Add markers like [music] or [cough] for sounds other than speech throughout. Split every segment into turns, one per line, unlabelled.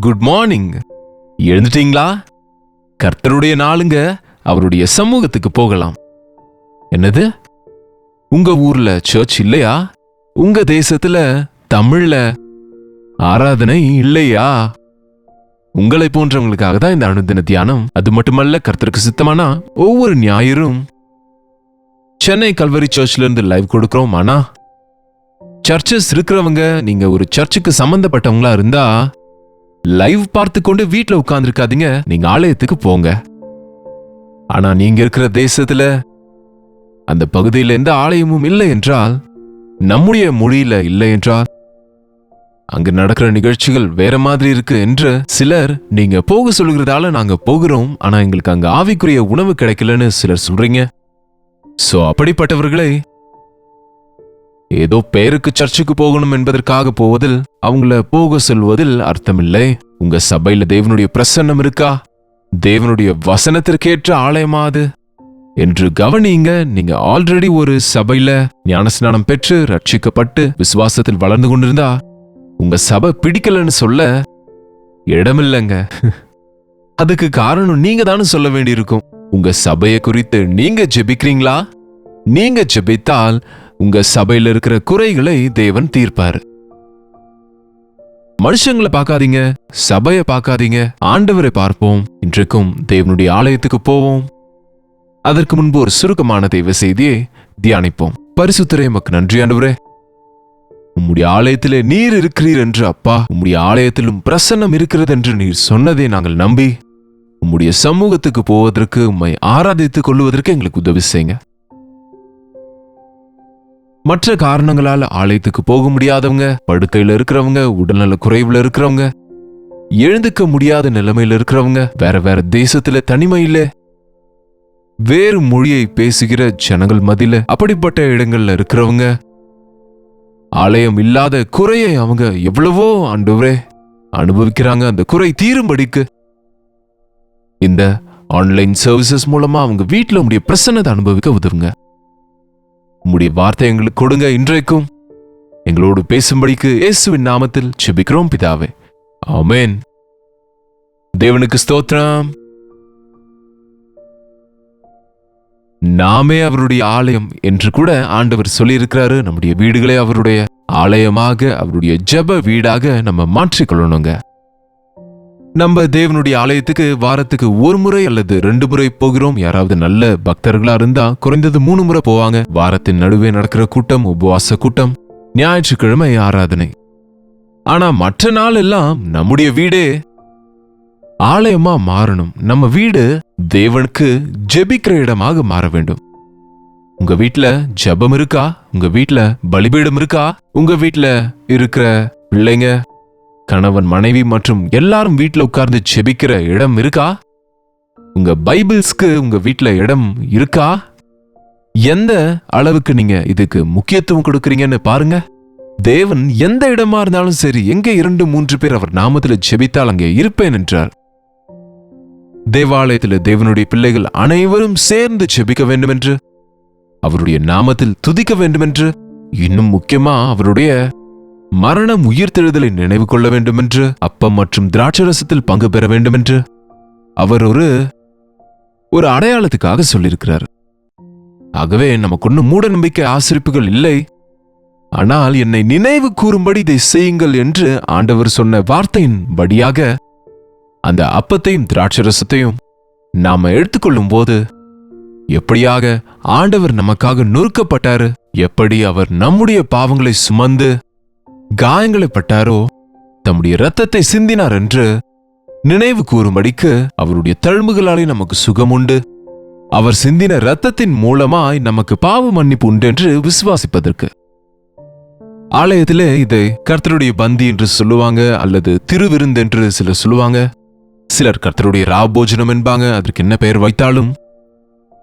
Good morning. எழுந்துட்டீங்களா? கர்த்தருடைய நாளுங்க அவருடைய சமூகத்துக்கு போகலாம். என்னது? உங்க ஊர்ல சர்ச் இல்லையா? உங்க தேசத்துல தமிழ்ல ஆராதனை இல்லையா? உங்களை போன்றவங்களுக்காக தான் இந்த அனுதின தியானம். அது மட்டுமல்ல கர்த்தருக்கு சித்தமானா ஒவ்வொரு ஞாயிறும் சென்னை கல்வரி சர்ச்ல இருந்து லைவ் கொடுக்குறோம். ஆனா சர்ச்சஸ் இருக்கிறவங்க நீங்க ஒரு சர்ச்சுக்கு சம்பந்தப்பட்டவங்களா இருந்தா லைவ் பார்த்து கொண்டு வீட்ல உட்கார்ந்துருக்காதீங்க. நீங்க ஆலயத்துக்கு போங்க. ஆனா நீங்க இருக்கிற தேசத்துல அந்த பகுதியில் எந்த ஆலயமும் இல்லை என்றால் நம்முடைய மொழியில இல்லை என்றால் அங்கு நடக்கிற நிகழ்ச்சிகள் வேற மாதிரி இருக்கு என்று சிலர் நீங்க போக சொல்கிறதால நாங்க போகிறோம். ஆனா எங்களுக்கு அங்க ஆவிக்குரிய உணவு கிடைக்கலன்னு சிலர் சொல்றீங்க. சோ அப்படிப்பட்டவர்களை ஏதோ பேருக்கு சர்ச்சுக்கு போகணும் என்பதற்காக போவதில் அவங்கள போக சொல்வதில் அர்த்தமில்லை. உங்க சபையில தேவனுடைய பிரசன்னம் இருக்கா? தேவனுடைய வசனத்திற்கேற்ற ஆலயமா அது? என்று கவனிங்க நீங்க ஆல்ரெடி ஒரு சபையில ஞானஸ்நானம் பெற்று ரட்சிக்கப்பட்டு விசுவாசத்தில் வளர்ந்து கொண்டிருந்தா உங்க சபை பிடிக்கலன்னு சொல்ல இடமில்லைங்க. [laughs] அதுக்கு காரணம் நீங்க தானே சொல்ல வேண்டியிருக்கும். உங்க சபையை குறித்து நீங்க ஜெபிக்கிறீங்களா? நீங்க ஜெபித்தால் உங்க சபையில இருக்கிற குறைகளை தேவன் தீர்ப்பார். மனுஷங்களை பார்க்காதீங்க சபையை பார்க்காதீங்க ஆண்டவரை பார்ப்போம். இன்றைக்கும் தேவனுடைய ஆலயத்துக்கு போவோம். அதற்கு முன்பு ஒரு சுருக்கமான தெய்வ செய்தியை தியானிப்போம். பரிசுத்தரே எமக்கு நன்றி ஆண்டவரே. உம்முடைய ஆலயத்திலே நீர் இருக்கிறீர் என்று அப்பா. உம்முடைய ஆலயத்திலும் பிரசன்னம் இருக்கிறது என்று நீர் சொன்னதை நாங்கள் நம்பி உம்முடைய சமூகத்துக்கு போவதற்கு உம்மை ஆராதித்துக் கொள்வதற்கு எங்களுக்கு உதவி செய்யுங்க. மற்ற காரணங்களால ஆலயத்துக்கு போக முடியாதவங்க படுக்கையில இருக்கிறவங்க உடல்நல குறைவுல இருக்கிறவங்க எழுந்துக்க முடியாத நிலைமையில இருக்கிறவங்க வேற வேற தேசத்துல தனிமையில வேறு மொழியை பேசுகிற ஜனங்கள் மதியில அப்படிப்பட்ட இடங்கள்ல இருக்கிறவங்க ஆலயம் இல்லாத குறையை அவங்க எவ்வளவோ ஆண்டவரே அனுபவிக்கிறாங்க அந்த குறை தீரும்படிக்கு. இந்த ஆன்லைன் சர்வீசஸ் மூலமா அவங்க வீட்டில் உங்களுடைய பிரசன்னத்தை அனுபவிக்க உதவுங்க. உம்முடைய வார்த்தை எங்களுக்கு கொடுங்க இன்றைக்கும். எங்களோடு பேசும்படிக்கு இயேசுவின் நாமத்தில் செபிக்கிறோம் பிதாவே. ஆமேன். தேவனுக்கு ஸ்தோத்திரம். நாமே அவருடைய ஆலயம் என்று கூட ஆண்டவர் சொல்லியிருக்கிறாரு. நம்முடைய வீடுகளை அவருடைய ஆலயமாக அவருடைய ஜெப வீடாக நம்ம மாற்றிக்கொள்ளணுங்க. நம்ம தேவனுடைய ஆலயத்துக்கு வாரத்துக்கு ஒரு முறை அல்லது ரெண்டு முறை போகிறோம். யாராவது நல்ல பக்தர்களா இருந்தா குறைந்தது மூணு முறை போவாங்க. வாரத்தின் நடுவே நடக்கிற கூட்டம் உபவாச கூட்டம் ஞாயிற்றுக்கிழமை ஆராதனை. ஆனா மற்ற நாள் எல்லாம் நம்முடைய வீடே ஆலயமா மாறணும். நம்ம வீடு தேவனுக்கு ஜெபிக்கிற இடமாக மாற வேண்டும். உங்க வீட்டுல ஜெபம் இருக்கா? உங்க வீட்டுல பலிபீடம் இருக்கா? உங்க வீட்டுல இருக்கிற பிள்ளைங்க கணவன் மனைவி மற்றும் எல்லாரும் வீட்டில் உட்கார்ந்து ஜெபிக்கிற இடம் இருக்கா? உங்க பைபிள்ஸ்க்கு உங்க வீட்டில் இடம் இருக்கா? எந்த அளவுக்கு நீங்க இதுக்கு முக்கியத்துவம் கொடுக்குறீங்கன்னு பாருங்க. தேவன் எந்த இடமா இருந்தாலும் சரி எங்க இரண்டு மூன்று பேர் அவர் நாமத்துல ஜெபித்தால் அங்கே இருப்பேன் என்றார். தேவாலயத்தில் தேவனுடைய பிள்ளைகள் அனைவரும் சேர்ந்து ஜெபிக்க வேண்டும் என்று அவருடைய நாமத்தில் துதிக்க வேண்டும் என்று இன்னும் முக்கியமா அவருடைய மரணம் உயிர்த்தெழுதலை நினைவு கொள்ள வேண்டுமென்று அப்பம் மற்றும் திராட்சரசத்தில் பங்கு பெற வேண்டுமென்று அவர் ஒரு ஒரு அடையாளத்துக்காக சொல்லியிருக்கிறார். ஆகவே நமக்கு ஒன்றும் மூட நம்பிக்கை ஆசிரிப்புகள் இல்லை. ஆனால் என்னை நினைவு கூறும்படி இதை செய்யுங்கள் என்று ஆண்டவர் சொன்ன வார்த்தையின் படியாக அந்த அப்பத்தையும் திராட்சரசத்தையும் நாம எடுத்துக்கொள்ளும் போது எப்படியாக ஆண்டவர் நமக்காக நொறுக்கப்பட்டாரு எப்படி அவர் நம்முடைய பாவங்களை சுமந்து காயங்களைப்பட்டாரோ? தம்முடைய இரத்தத்தை சிந்தினார் என்று நினைவு கூறும்படிக்கு அவருடைய தழும்புகளாலே நமக்கு சுகம் உண்டு அவர் சிந்தின இரத்தத்தின் மூலமாய் நமக்கு பாவ மன்னிப்பு உண்டு என்று விசுவாசிப்பதற்கு. ஆலயத்திலே இதை கர்த்தருடைய பந்தி என்று சொல்லுவாங்க அல்லது திருவிருந்து என்று சிலர் சொல்லுவாங்க. சிலர் கர்த்தருடைய ராபோஜனம் என்பாங்க அதற்கு என்ன பெயர் வைத்தாலும்.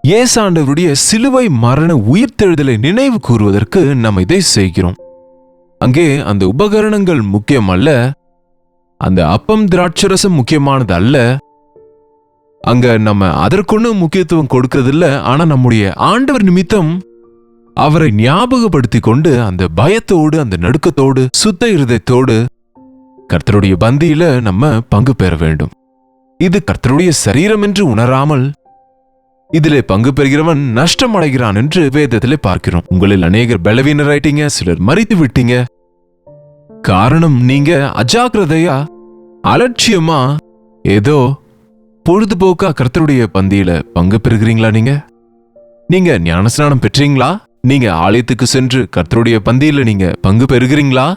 ஏசாண்டவருடைய சிலுவை மரண உயிர்த்தெழுதலை நினைவு கூறுவதற்கு நாம் இதை செய்கிறோம். அங்கே அந்த உபகரணங்கள் முக்கியம் அல்ல அந்த அப்பம் திராட்சரசம் முக்கியமானது அல்ல அங்க நம்ம அதற்கொன்னு முக்கியத்துவம் கொடுக்கறதில்ல ஆனா நம்முடைய ஆண்டவர் நிமித்தம் அவரை ஞாபகப்படுத்தி கொண்டு அந்த பயத்தோடு அந்த நடுக்கத்தோடு சுத்த இருதயத்தோடு கர்த்தருடைய பந்தியில நம்ம பங்கு பெற வேண்டும். இது கர்த்தருடைய சரீரம் என்று உணராமல் இதிலே பங்கு பெறுகிறவன் நஷ்டம் அடைகிறான் என்று வேதத்திலே பார்க்கிறோம். உங்களில் அநேகர் பலவீனராயிட்டீங்க சிலர் மறித்து விட்டீங்க காரணம் நீங்க அஜாக்கிரதையா அலட்சியமா ஏதோ பொழுதுபோக்கா கர்த்தருடைய பந்தியில பங்கு பெறுகிறீங்களா நீங்க? நீங்க ஞானஸ்நானம் பெற்றீங்களா? நீங்க ஆலயத்துக்கு சென்று கர்த்தருடைய பந்தியில நீங்க பங்கு பெறுகிறீங்களா?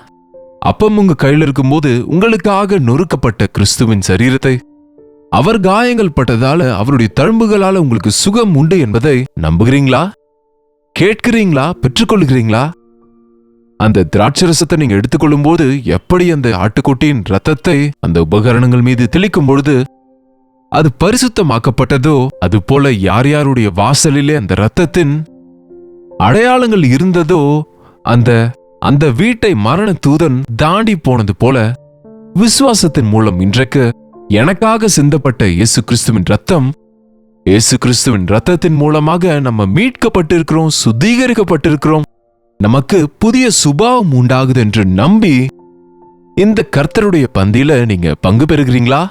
அப்பம் உங்க கையில் இருக்கும்போது உங்களுக்காக நொறுக்கப்பட்ட கிறிஸ்துவின் சரீரத்தை அவர் காயங்கள் பட்டதால அவருடைய தழும்புகளால உங்களுக்கு சுகம் உண்டு என்பதை நம்புகிறீங்களா? கேட்கிறீங்களா? பெற்றுக்கொள்கிறீங்களா? அந்த திராட்சரசத்தை நீங்க எடுத்துக்கொள்ளும் போது எப்படி அந்த ஆட்டுக்குட்டியின் ரத்தத்தை அந்த உபகரணங்கள் மீது தெளிக்கும் பொழுது அது பரிசுத்தமாக்கப்பட்டதோ அது போல யார் யாருடைய வாசலிலே அந்த ரத்தத்தின் அடையாளங்கள் இருந்ததோ அந்த அந்த வீட்டை மரண தூதன் தாண்டி போனது போல விசுவாசத்தின் மூலம் இன்றைக்கு எனக்காக சிந்தப்பட்ட இயேசு கிறிஸ்துவின் ரத்தம் இயேசு கிறிஸ்துவின் ரத்தத்தின் மூலமாக நம்ம மீட்கப்பட்டிருக்கிறோம் சுத்திகரிக்கப்பட்டிருக்கிறோம். நமக்கு புதிய சுபாவம் உண்டாகுது என்று நம்பி இந்த கர்த்தருடைய பந்தியில நீங்க பங்கு பெறுகிறீங்களா?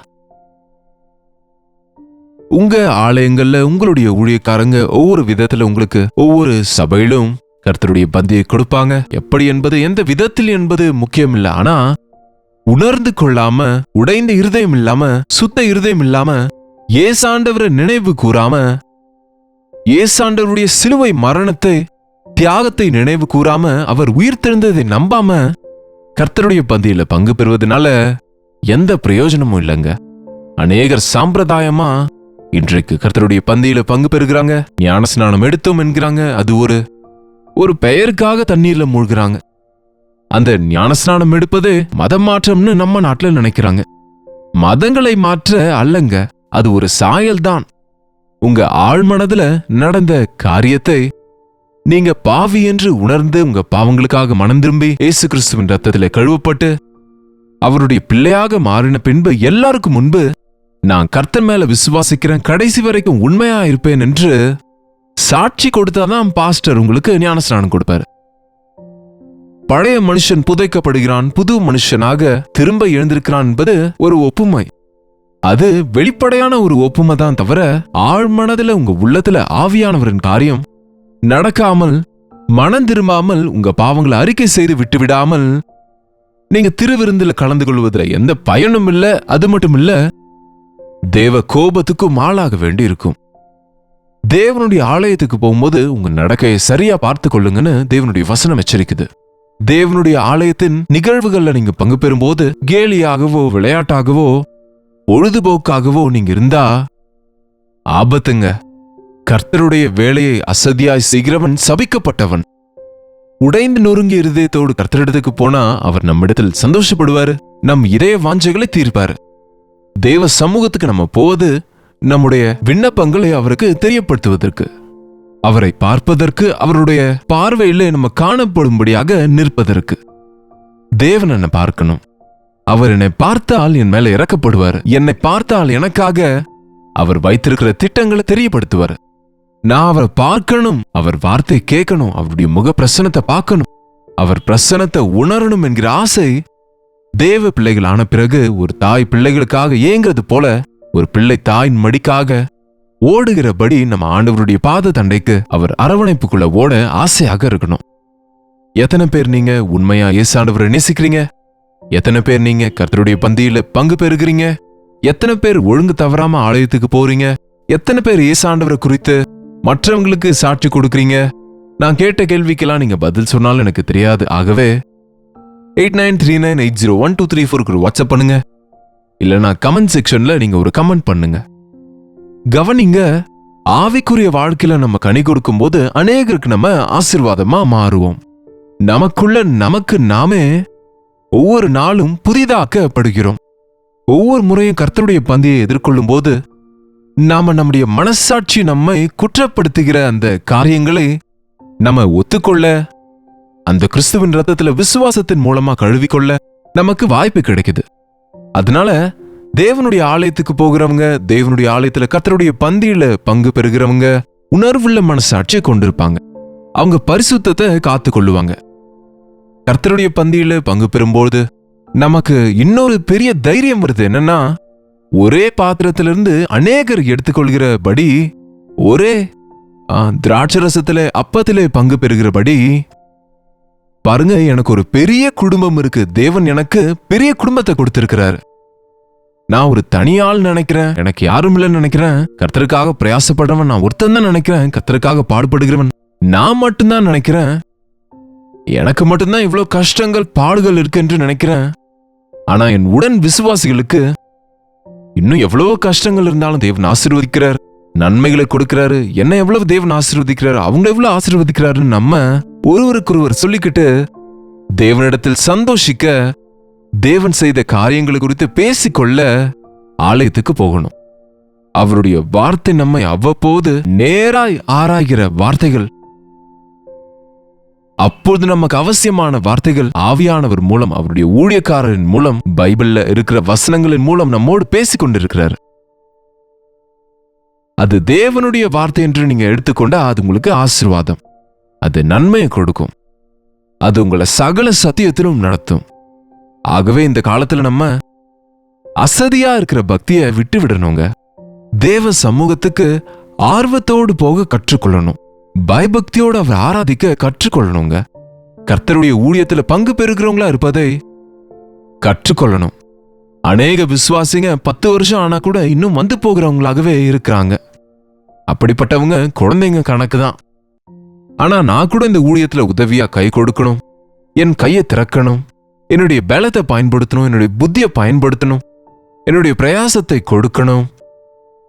உங்க ஆலயங்கள்ல உங்களுடைய ஊழியக்காரங்க ஒவ்வொரு விதத்துல உங்களுக்கு ஒவ்வொரு சபையிலும் கர்த்தருடைய பந்தியை கொடுப்பாங்க. எப்படி என்பது எந்த விதத்தில் என்பது முக்கியம் இல்ல ஆனா உணர்ந்து கொள்ளாம உடைந்த இருதயம் இல்லாம சுத்த இருதயம் இல்லாம ஏசாண்டவரை நினைவு கூறாம ஏசாண்டவருடைய சிலுவை மரணத்தை தியாகத்தை நினைவு கூறாம அவர் உயிர் தெரிந்ததை நம்பாம கர்த்தருடைய பந்தியில பங்கு பெறுவதனால எந்த பிரயோஜனமும் இல்லைங்க. அநேகர் சாம்பிரதாயமா இன்றைக்கு கர்த்தருடைய பந்தியில பங்கு பெறுகிறாங்க. ஞான ஸ்நானம் எடுத்தோம் என்கிறாங்க. அது ஒரு ஒரு பெயருக்காக தண்ணீர்ல மூழ்கிறாங்க. அந்த ஞானஸ்நானம் எடுப்பது மதம் மாற்றம்னு நம்ம நாட்டுல நினைக்கிறாங்க. மதங்களை மாற்ற அல்லங்க அது ஒரு சாயல்தான். உங்க ஆழ்மனதுல நடந்த காரியத்தை நீங்க பாவி என்று உணர்ந்து உங்க பாவங்களுக்காக மனம் திரும்பி இயேசு கிறிஸ்துவின் ரத்தத்தில் கழுவப்பட்டு அவருடைய பிள்ளையாக மாறின பின்பு எல்லாருக்கும் முன்பு நான் கர்த்தன் மேல விசுவாசிக்கிறேன் கடைசி வரைக்கும் உண்மையா இருப்பேன் என்று சாட்சி கொடுத்தாதான் பாஸ்டர் உங்களுக்கு ஞானஸ்நானம் கொடுப்பாரு. பழைய மனுஷன் புதைக்கப்படுகிறான் புது மனுஷனாக திரும்ப எழுந்திருக்கிறான் என்பது ஒரு ஒப்புமை. அது வெளிப்படையான ஒரு ஒப்புமை தான் தவிர ஆழ்மனதுல உங்க உள்ளத்துல ஆவியானவரின் காரியம். நடக்காமல் மனம் திரும்பாமல் உங்க பாவங்களை அறிக்கை செய்து விட்டு விடாமல் நீங்க திருவிருந்துல கலந்து கொள்வதுல எந்த பயனும் இல்ல அது மட்டும் இல்ல தேவ கோபத்துக்கும் ஆளாக வேண்டி இருக்கும் தேவனுடைய ஆலயத்துக்கு போகும்போது உங்க நடக்கையை சரியா பார்த்து கொள்ளுங்கன்னு தேவனுடைய வசனம் எச்சரிக்குது. தேவனுடைய ஆலயத்தின் நிகழ்வுகள்ல நீங்க பங்கு பெறும்போது கேலியாகவோ விளையாட்டாகவோ பொழுதுபோக்காகவோ நீங்க இருந்தா ஆபத்துங்க. கர்த்தருடைய வேலையை அசதியாய் செய்கிறவன் சபிக்கப்பட்டவன். உடைந்து நொறுங்கிய இருதயத்தோடு கர்த்தரிடத்துக்கு போனா அவர் நம்மிடத்தில் சந்தோஷப்படுவாரு நம் இதய வாஞ்சைகளை தீர்ப்பாரு. தேவ சமூகத்துக்கு நம்ம போவது நம்முடைய விண்ணப்பங்களை அவருக்கு தெரியப்படுத்துவதற்கு. அவரை பார்ப்பதற்கு அவருடைய பார்வையில நம்ம காணப்படும்படியாக நிற்பதற்கு. தேவன் என்னை பார்க்கணும். அவர் என்னை பார்த்தால் என் மேல இறக்கப்படுவார். என்னை பார்த்தால் எனக்காக அவர் வைத்திருக்கிற திட்டங்களை தெரியப்படுத்துவார். நான் அவரை பார்க்கணும். அவர் வார்த்தை கேட்கணும். அவருடைய முக பிரசனத்தை பார்க்கணும். அவர் பிரசனத்தை உணரணும் என்கிற ஆசை தேவ பிள்ளைகள் ஆன பிறகு ஒரு தாய் பிள்ளைகளுக்காக ஏங்குறது போல ஒரு பிள்ளை தாயின் மடிக்காக ஓடுகிறபடி நம்ம ஆண்டவருடைய பாத தண்டைக்கு அவர் அரவணைப்புக்குள்ள ஓட ஆசையாக இருக்கணும். எத்தனை பேர் நீங்க உண்மையா இயேசாண்டவரை நேசிக்கிறீங்க? எத்தனை பேர் நீங்க கர்த்தருடைய பந்தியில பங்கு பெறுகிறீங்க? எத்தனை பேர் ஒழுங்கு தவறாம ஆலயத்துக்கு போறீங்க? எத்தனை பேர் இயேசாண்டவரை குறித்து மற்றவங்களுக்கு சாட்சி கொடுக்கறீங்க? நான் கேட்ட கேள்விக்கெல்லாம் நீங்க பதில் சொன்னாலும் எனக்கு தெரியாது. ஆகவே eight nine three nine eight zero one two three ஃபோருக்கு வாட்ஸ்அப் பண்ணுங்க. இல்லைனா கமெண்ட் செக்ஷன்ல நீங்க ஒரு கமெண்ட் பண்ணுங்க. கவனிங்க ஆவிக்குரிய வாழ்க்கையில நம்ம கனி கொடுக்கும்போது அநேகருக்கு நம்ம ஆசிர்வாதமா மாறுவோம். நமக்குள்ள நமக்கு நாமே ஒவ்வொரு நாளும் புதிதாக்கப்படுகிறோம். ஒவ்வொரு முறையும் கர்த்தருடைய பந்தியை எதிர்கொள்ளும் போது நாம நம்முடைய மனசாட்சி நம்மை குற்றப்படுத்துகிற அந்த காரியங்களை நம்ம ஒத்துக்கொள்ள அந்த கிறிஸ்துவின் ரத்தத்துல விசுவாசத்தின் மூலமா கழுவிக்கொள்ள நமக்கு வாய்ப்பு கிடைக்குது. அதனால தேவனுடைய ஆலயத்துக்கு போகிறவங்க தேவனுடைய ஆலயத்துல கர்த்தருடைய பந்தியில பங்கு பெறுகிறவங்க உணர்வுள்ள மனசாட்சியை கொண்டிருப்பாங்க. அவங்க பரிசுத்தத்தை காத்து கொள்ளுவாங்க. கர்த்தருடைய பந்தியில பங்கு பெறும்போது நமக்கு இன்னொரு பெரிய தைரியம் வருது. என்னன்னா ஒரே பாத்திரத்திலிருந்து அநேகர் எடுத்துக்கொள்கிறபடி ஒரே திராட்சரசத்துல அப்பத்திலே பங்கு பெறுகிறபடி பாருங்க எனக்கு ஒரு பெரிய குடும்பம் இருக்கு. தேவன் எனக்கு பெரிய குடும்பத்தை கொடுத்திருக்கிறார். நான் ஒரு தனியாள் நினைக்கிறேன். எனக்கு யாரும் இல்லைன்னு நினைக்கிறேன். கர்த்தருக்காக பிரயாசப்படுறவன் நான் ஒருத்தன் தான் நினைக்கிறேன். கர்த்தருக்காக பாடுபடுகிறவன் நான் மட்டும்தான் நினைக்கிறேன். எனக்கு மட்டும்தான் இவ்வளவு கஷ்டங்கள் பாடுகள் இருக்கு என்று நினைக்கிறேன். ஆனா என் உடன் விசுவாசிகளுக்கு இன்னும் எவ்வளவோ கஷ்டங்கள் இருந்தாலும் தேவன் ஆசீர்வதிக்கிறார். நன்மைகளை கொடுக்கிறாரு. என்ன எவ்வளவு தேவன் ஆசீர்வதிக்கிறாரு? அவங்க எவ்வளவு ஆசீர்வதிக்கிறாருன்னு நம்ம ஒருவருக்கொருவர் சொல்லிக்கிட்டு தேவனிடத்தில் சந்தோஷிக்க தேவன் செய்த காரியங்களை குறித்து பேசிக்கொள்ள ஆலயத்துக்கு போகணும். அவருடைய வார்த்தை நம்மை அவ்வப்போது நேராய் ஆராய்கிற வார்த்தைகள். அப்பொழுது நமக்கு அவசியமான வார்த்தைகள் ஆவியானவர் மூலம் அவருடைய ஊழியக்காரரின் மூலம் பைபிள்ல இருக்கிற வசனங்களின் மூலம் நம்மோடு பேசிக்கொண்டிருக்கிறார். அது தேவனுடைய வார்த்தை என்று நீங்க எடுத்துக்கொண்டா அது உங்களுக்கு ஆசிர்வாதம். அது நன்மையை கொடுக்கும். அது உங்களை சகல சத்தியத்திலும் நடத்தும். ஆகவே இந்த காலத்துல நம்ம அசதியா இருக்கிற பக்தியை விட்டு விடணுங்க தேவ சமூகத்துக்கு ஆர்வத்தோடு போக கற்றுக்கொள்ளணும். பயபக்தியோடு அவர் ஆராதிக்க கற்றுக்கொள்ளணுங்க. கர்த்தருடைய ஊழியத்துல பங்கு பெறுகிறவங்களா இருப்பதை கற்றுக்கொள்ளணும். அநேக விசுவாசிங்க பத்து வருஷம் ஆனா கூட இன்னும் வந்து போகிறவங்களாகவே இருக்கிறாங்க. அப்படிப்பட்டவங்க குழந்தைங்க கணக்கு தான் ஆனா நான் கூட இந்த ஊழியத்துல உதவியா கை கொடுக்கணும். என் கையை திறக்கணும். என்னுடைய பலத்தை பயன்படுத்தணும் என்னுடைய புத்தியை பயன்படுத்தணும் என்னுடைய பிரயாசத்தை கொடுக்கணும்.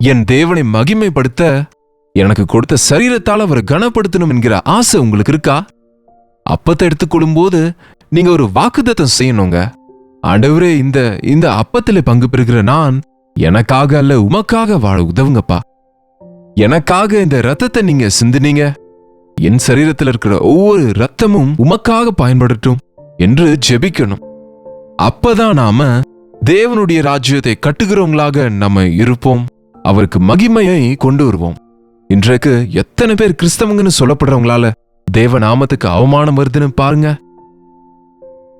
என் தேவனை மகிமைப்படுத்த எனக்கு கொடுத்த சரீரத்தால் அவரை கனப்படுத்தணும் என்கிற ஆசை உங்களுக்கு இருக்கா? அப்பத்தை எடுத்துக்கொள்ளும்போது நீங்க ஒரு வாக்குத்தத்தம் செய்யணுங்க. ஆண்டவரே இந்த இந்த அப்பத்தில் பங்கு பெறுகிற நான் எனக்காக அல்ல உமக்காக வாழ உதவுங்கப்பா. எனக்காக இந்த ரத்தத்தை நீங்க சிந்தினீங்க. என் சரீரத்தில் இருக்கிற ஒவ்வொரு ரத்தமும் உமக்காக பயன்படட்டும். என்று ஜெபிக்கணும். அப்பதான் நாம தேவனுடைய ராஜ்யத்தை கட்டுகிறவங்களாக நம்ம இருப்போம். அவருக்கு மகிமையை கொண்டு வருவோம். இன்றைக்கு எத்தனை பேர் கிறிஸ்தவங்கன்னு சொல்லப்படுறவங்களால தேவ நாமத்துக்கு அவமானம் வருதுன்னு பாருங்க.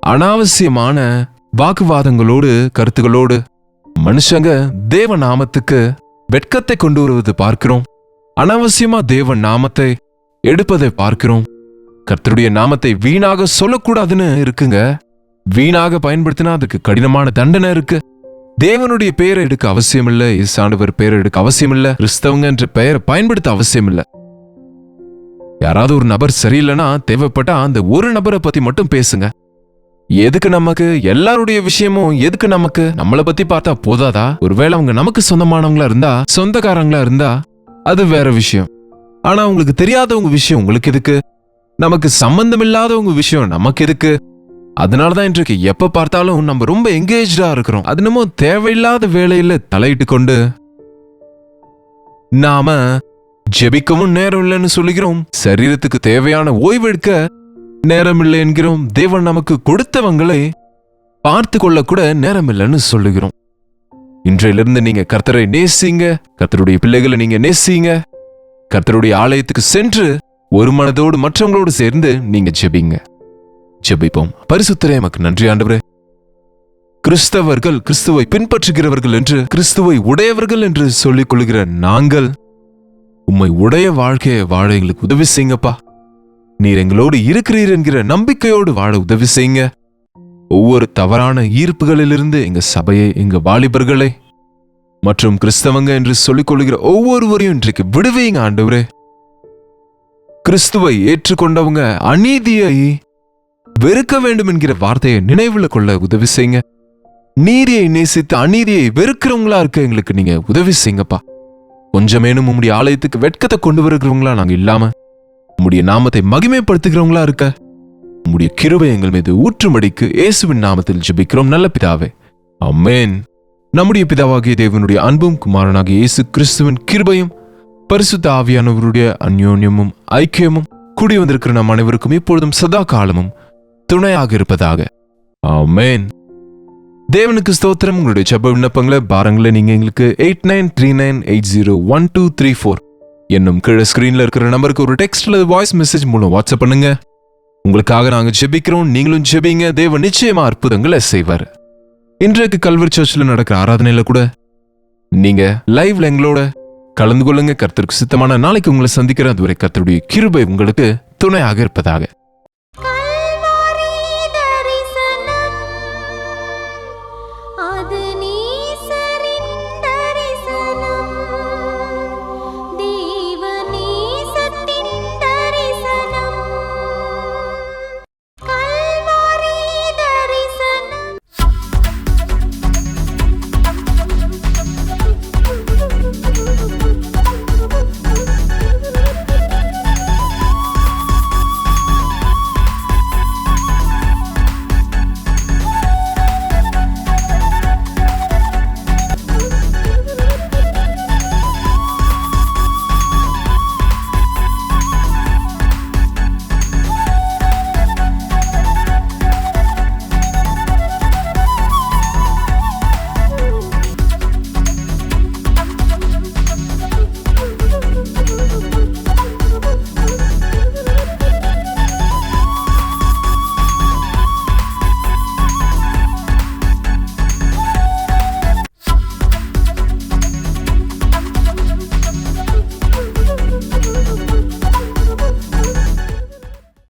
அனாவசியமான வாக்குவாதங்களோடு கருத்துகளோடு மனுஷங்க தேவ நாமத்துக்கு வெட்கத்தை கொண்டு வருவது பார்க்கிறோம். அனாவசியமா தேவ நாமத்தை எடுப்பதை பார்க்கிறோம். கர்த்தருடைய நாமத்தை வீணாக சொல்லக்கூடாதுன்னு இருக்குங்க. வீணாக பயன்படுத்தினா அதுக்கு கடினமான தண்டனை இருக்கு. தேவனுடைய பெயரை எடுக்க அவசியம் இல்ல இசாண்டவர் பெயரை எடுக்க அவசியம் இல்ல கிறிஸ்தவங்க என்ற பெயரை பயன்படுத்த அவசியம் இல்ல யாராவது ஒரு நபர் சரியில்லைன்னா தேவைப்பட்டா அந்த ஒரு நபரை பத்தி மட்டும் பேசுங்க. எதுக்கு நமக்கு? எல்லாருடைய விஷயமும் எதுக்கு நமக்கு? நம்மளை பத்தி பார்த்தா போதாதா? ஒருவேளை அவங்க நமக்கு சொந்தமானவங்களா இருந்தா சொந்தக்காரங்களா இருந்தா அது வேற விஷயம். ஆனா உங்களுக்கு தெரியாதவங்க விஷயம் உங்களுக்கு எதுக்கு? நமக்கு சம்பந்தம் இல்லாதவங்க விஷயம் நமக்கு எதுக்கு? அதனால தான் இன்றைக்கு எப்ப பார்த்தாலும் நம்ம ரொம்ப எங்கேஜா இருக்கிறோம். அது நம்ம தேவையில்லாத வேலையில தலையிட்டு கொண்டு நாம ஜெபிக்கவும் நேரம் இல்லைன்னு சொல்லுகிறோம். சரீரத்துக்கு தேவையான ஓய்வெடுக்க நேரம் இல்லை என்கிறோம். தேவன் நமக்கு கொடுத்தவங்களை பார்த்து கொள்ள கூட நேரம் இல்லைன்னு சொல்லுகிறோம். இன்றையிலிருந்து நீங்க கர்த்தரை நேசிங்க. கர்த்தருடைய பிள்ளைகளை நீங்க நேசிங்க. கர்த்தருடைய ஆலயத்துக்கு சென்று ஒரு மனதோடு மற்றவங்களோடு சேர்ந்து நீங்க ஜெபிங்க. ஜெபிப்போம். பரிசுத்தரே எமக்கு நன்றி ஆண்டவரே. கிறிஸ்தவர்கள் கிறிஸ்துவை பின்பற்றுகிறவர்கள் என்று கிறிஸ்துவை உடையவர்கள் என்று சொல்லிக் கொள்கிற நாங்கள் உம்மை உடைய வாழ்க்கையை வாழ எங்களுக்கு உதவி செய்யுங்கப்பா. நீர் எங்களோடு இருக்கிறீர் என்கிற நம்பிக்கையோடு வாழ உதவி செய்யுங்க. ஒவ்வொரு தவறான ஈர்ப்புகளிலிருந்து எங்க சபையை எங்க வாலிபர்களை மற்றும் கிறிஸ்தவங்க என்று சொல்லிக் கொள்கிற ஒவ்வொருவரையும் இன்றைக்கு விடுவீங்க ஆண்டவரே. கிறிஸ்துவை ஏற்றுக்கொண்டவங்க அநீதியை வெறுக்க வேண்டும் என்கிற வார்த்தையை நினைவுல கொள்ள உதவி செய்யுங்க. நீதியை நேசித்து அநீதியை வெறுக்கிறவங்களா இருக்க எங்களுக்கு நீங்க உதவி செய்யுங்கப்பா. கொஞ்சமேனும் உம்முடைய ஆலயத்துக்கு வெட்கத்தை கொண்டு வருகிறவங்களா நாங்க இல்லாம உம்முடைய நாமத்தை மகிமைப்படுத்துகிறவங்களா இருக்க உம்முடைய கிருபை எங்கள் மீது ஊற்றுமடிக்கு இயேசுவின் நாமத்தில் ஜெபிக்கிறோம். நல்ல பிதாவே அம்மேன் நம்முடைய பிதாவாகிய தேவனுடைய அன்பும் குமாரனாகிய இயேசு கிறிஸ்துவின் கிருபையும் பரிசுத்த ஆவியானவருடைய அந்யோன்யமும் ஐக்கியமும் கூடி வந்திருக்கிற நம் அனைவருக்கும் இப்பொழுதும் சதா காலமும் துணையாக இருப்பதாக. ஆமென். தேவனுக்கு ஸ்தோத்திரம். உங்களுடைய செப்ப விண்ணப்பங்களை பாரங்களை நீங்க எங்களுக்கு eight nine three nine eight zero one two three four என்னும் கீழே ஸ்கிரீன்ல இருக்கிற நம்பருக்கு ஒரு டெக்ஸ்ட் அல்லது வாய்ஸ் மெசேஜ் மூலம் வாட்ஸ்அப் பண்ணுங்க. உங்களுக்காக நாங்கள் ஜெபிக்கிறோம். நீங்களும் ஜெபிங்க. தேவன் நிச்சயமா அற்புதங்களை செய்வார். இன்றைக்கு கல்வர் சர்ச்சில் நடக்கிற ஆராதனையில் கூட நீங்கள் லைவ்ல எங்களோட கலந்து கொள்ளுங்க. கர்த்தருக்கு சித்தமான நாளைக்கு உங்களை சந்திக்கிறேன். அதுவரை கர்த்தருடைய கிருபை உங்களுக்கு துணையாக இருப்பதாக.